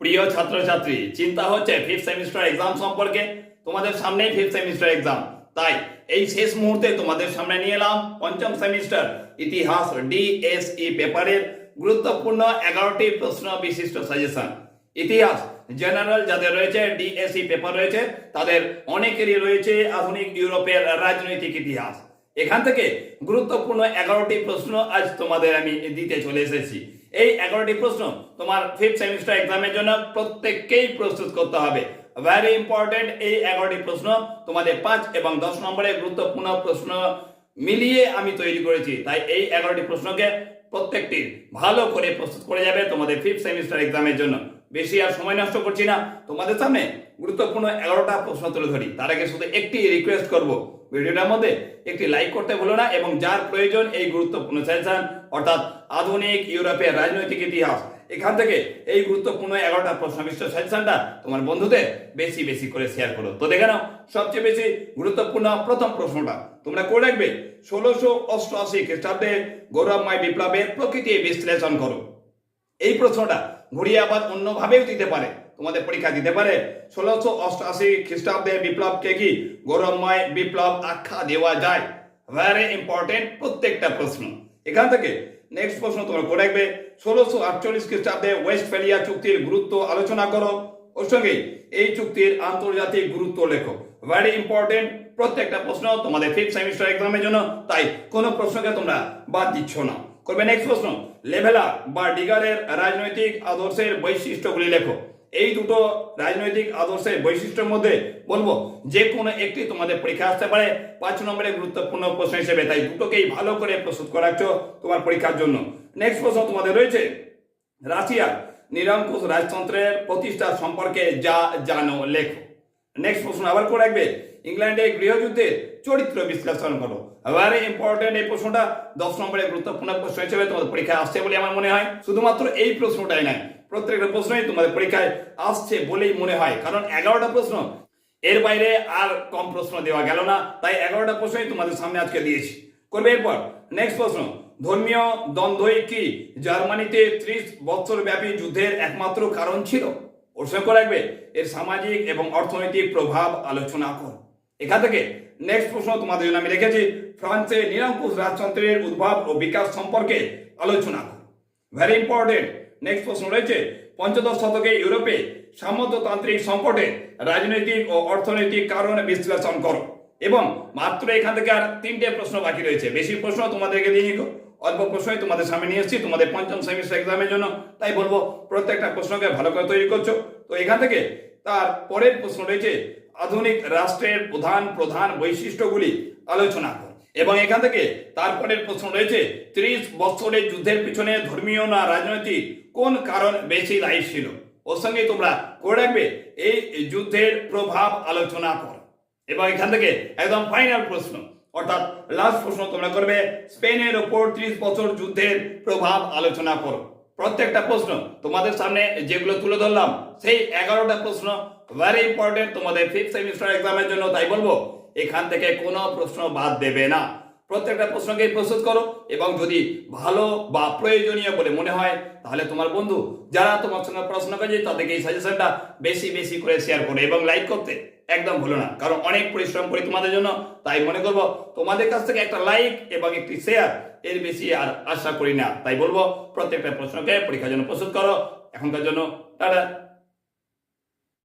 প্রিয় ছাত্রছাত্রী, চিন্তা হচ্ছে ফিফথ সেমিস্টার এক্সাম সম্পর্কে। তোমাদের সামনেই ফিফথ সেমিস্টার এক্সাম তাই এই শেষ মুহূর্তে তোমাদের সামনে নিয়ে এলাম পঞ্চম সেমিস্টার ইতিহাস ডিএসই পেপারের গুরুত্বপূর্ণ এগারোটি প্রশ্ন বিশিষ্ট সাজেশন ইতিহাস জেনারেল যাদের রয়েছে ডিএসই পেপার রয়েছে, তাদের অনেকেরই রয়েছে আধুনিক ইউরোপের রাজনৈতিক ইতিহাস। এখান থেকে গুরুত্বপূর্ণ এগারোটি প্রশ্ন আজ তোমাদের আমি দিতে চলে এসেছি। এই এগারোটি প্রশ্ন তোমার ফিফথ সেমিস্টার এক্সামের জন্য প্রত্যেককেই প্রস্তুত করতে হবে। ভেরি ইম্পর্টেন্ট এই এগারোটি প্রশ্ন তোমাদের পাঁচ এবং দশ নম্বরের গুরুত্বপূর্ণ প্রশ্ন মিলিয়ে আমি তৈরি করেছি। তাই এই এগারোটি প্রশ্নকে প্রত্যেকটি ভালো করে প্রস্তুত করে যাবে তোমাদের ফিফথ সেমিস্টার এক্সামের জন্য। বেশি আর সময় নষ্ট করছি না। তোমাদের সামনে গুরুত্বপূর্ণ এগারোটা প্রশ্ন তুলে ধরি। তার আগে শুধু একটি রিকোয়েস্ট করব। ভিডিওটার মধ্যে একটি লাইক করতে ভুলো না এবং যার প্রয়োজন এই গুরুত্বপূর্ণ সেশন অর্থাৎ আধুনিক ইউরোপের রাজনৈতিক ইতিহাস, এখান থেকে এই গুরুত্বপূর্ণ এগারোটা প্রশ্ন বিশ্ব সেশনটা তোমার বন্ধুদের বেশি বেশি করে শেয়ার করো। তো দেখে নাও, সবচেয়ে বেশি গুরুত্বপূর্ণ প্রথম প্রশ্নটা, তোমরা করে রাখবে ষোলোশো অষ্টআশি খ্রিস্টাব্দে গৌরবময় বিপ্লবের প্রকৃতি বিশ্লেষণ করো। এই প্রশ্নটা ঘুরিয়ে আবার অন্যভাবেও দিতে পারে। তোমাদের পরীক্ষা দিতে পারে। ষোলোশো অষ্টআশি খ্রিস্টাব্দে বিপ্লবকে কি গৌরবময় বিপ্লব আখ্যা দেওয়া যায়? ভেরি ইম্পর্টেন্ট প্রত্যেকটা প্রশ্ন। এখান থেকে নেক্সট প্রশ্ন তোমরা করে রাখবে। ষোলোশো আটচল্লিশ খ্রিস্টাব্দে ওয়েস্ট ওয়েস্টফেলিয়া চুক্তির গুরুত্ব আলোচনা করো। ওর সঙ্গে এই চুক্তির আন্তর্জাতিক গুরুত্ব লেখো। ভেরি ইম্পর্টেন্ট প্রত্যেকটা প্রশ্ন তোমাদের ফিফথ সেমিস্টার এক্সামের জন্য। তাই কোনো প্রশ্নকে তোমরা বাদ দিচ্ছ না। করবে নেক্সট প্রশ্ন লেভেলা বা ডিগারের রাজনৈতিক আদর্শের বৈশিষ্ট্যগুলি লেখো। এই দুটো রাজনৈতিক আদর্শের বৈশিষ্ট্যের মধ্যে বলব, যে কোনো একটি তোমাদের পরীক্ষা আসতে পারে। পাঁচ নম্বরের গুরুত্বপূর্ণ প্রশ্ন হিসেবে তাই দুটোকেই ভালো করে প্রস্তুত করাচ্ছ তোমার পরীক্ষার জন্য। নেক্সট প্রশ্ন তোমাদের রয়েছে রাশিয়ার নিরঙ্কুশ রাজতন্ত্রের প্রতিষ্ঠা সম্পর্কে যা জানো লেখো। নেক্সট প্রশ্ন আবার করে রাখবে, ইংল্যান্ডে গৃহযুদ্ধের চরিত্র বিশ্লেষণ করো। ভেরি ইম্পর্টেন্ট এই প্রশ্নটা দশ নম্বরের গুরুত্বপূর্ণ প্রশ্ন হিসেবে তোমাদের পরীক্ষায় আসছে বলে আমার মনে হয়। শুধুমাত্র এই প্রশ্নটাই নয়, প্রত্যেকটা প্রশ্নই তোমাদের পরীক্ষায় আসছে বলেই মনে হয়। কারণ এগারোটা প্রশ্ন, এর বাইরে আর কম প্রশ্ন দেওয়া গেল না। তাই এগারোটা প্রশ্নই তোমাদের সামনে আজকে দিয়েছি। করবে এরপর নেক্সট প্রশ্ন, ধর্মীয় দ্বন্দ্বই কি? জার্মানিতে ত্রিশ বছর ব্যাপী যুদ্ধের একমাত্র কারণ ছিল? সঙ্গে রাখবে। এর সামাজিক এবং অর্থনৈতিক প্রভাব আলোচনা কর। এখান থেকে নেক্সট প্রশ্ন তোমাদের জন্য আমি রেখেছি। ফ্রান্সে নিরঙ্কুশ রাজতন্ত্রের উদ্ভব ও বিকাশ সম্পর্কে আলোচনা ভেরি ইম্পর্টেন্ট নেক্সট প্রশ্ন রয়েছে, পঞ্চদশ শতকে ইউরোপে সামন্ততান্ত্রিক সংকটে রাজনৈতিক ও অর্থনৈতিক কারণ বিশ্লেষণ করো। এবং মাত্র এখান থেকে আর তিনটে প্রশ্ন বাকি রয়েছে। বেশি প্রশ্ন তোমাদেরকে দিয়ে অল্প প্রশ্নই তোমাদের সামনে নিয়ে এসেছি। তোমাদের পঞ্চম সেমিস্টার এক্সামের জন্য। তাই বলব, প্রত্যেকটা প্রশ্নকে ভালো করে তৈরি করছ। তো এখান থেকে তার পরের প্রশ্ন রয়েছে, আধুনিক রাষ্ট্রের প্রধান প্রধান বৈশিষ্ট্যগুলি আলোচনা করো এবং এখান থেকে তারপরের প্রশ্ন রয়েছে, ত্রিশ বছরের যুদ্ধের পিছনে ধর্মীয় না রাজনৈতিক, কোন কারণ বেশি দায়ী ছিল? ওর সঙ্গে তোমরা করে রাখবে, এই যুদ্ধের প্রভাব আলোচনা কর। এবং এখান থেকে একদম ফাইনাল প্রশ্ন, অর্থাৎ লাস্ট প্রশ্ন তোমরা করবে, স্পেনের ওপর ত্রিশ বছর যুদ্ধের প্রভাব আলোচনা করো। প্রত্যেকটা প্রশ্ন তোমাদের সামনে যেগুলো তুলে ধরলাম, সেই এগারোটা প্রশ্ন ভেরি ইম্পর্টেন্ট তোমাদের ফিফথ সেমিস্টার এক্সামের জন্য, তাই বলব, এখান থেকে কোনো প্রশ্ন বাদ দেবে না। প্রত্যেকটা প্রশ্নকে প্রস্তুত করো এবং যদি ভালো বা প্রয়োজনীয় বলে মনে হয়, তাহলে তোমার বন্ধু যারা তোমার সঙ্গে পড়াশোনা করেছে, তাদেরকে এই সাজেশনটা বেশি বেশি করে শেয়ার করো এবং লাইক করতে একদম ভুলো না। কারণ অনেক পরিশ্রম করি তোমাদের জন্য, তাই মনে করব তোমাদের কাছ থেকে একটা লাইক এবং একটি শেয়ার এর বেশি আর আশা করি না। তাই বলব, প্রত্যেকটা প্রশ্নকে পরীক্ষার জন্য প্রস্তুত করো। এখনকার জন্য, টাটা।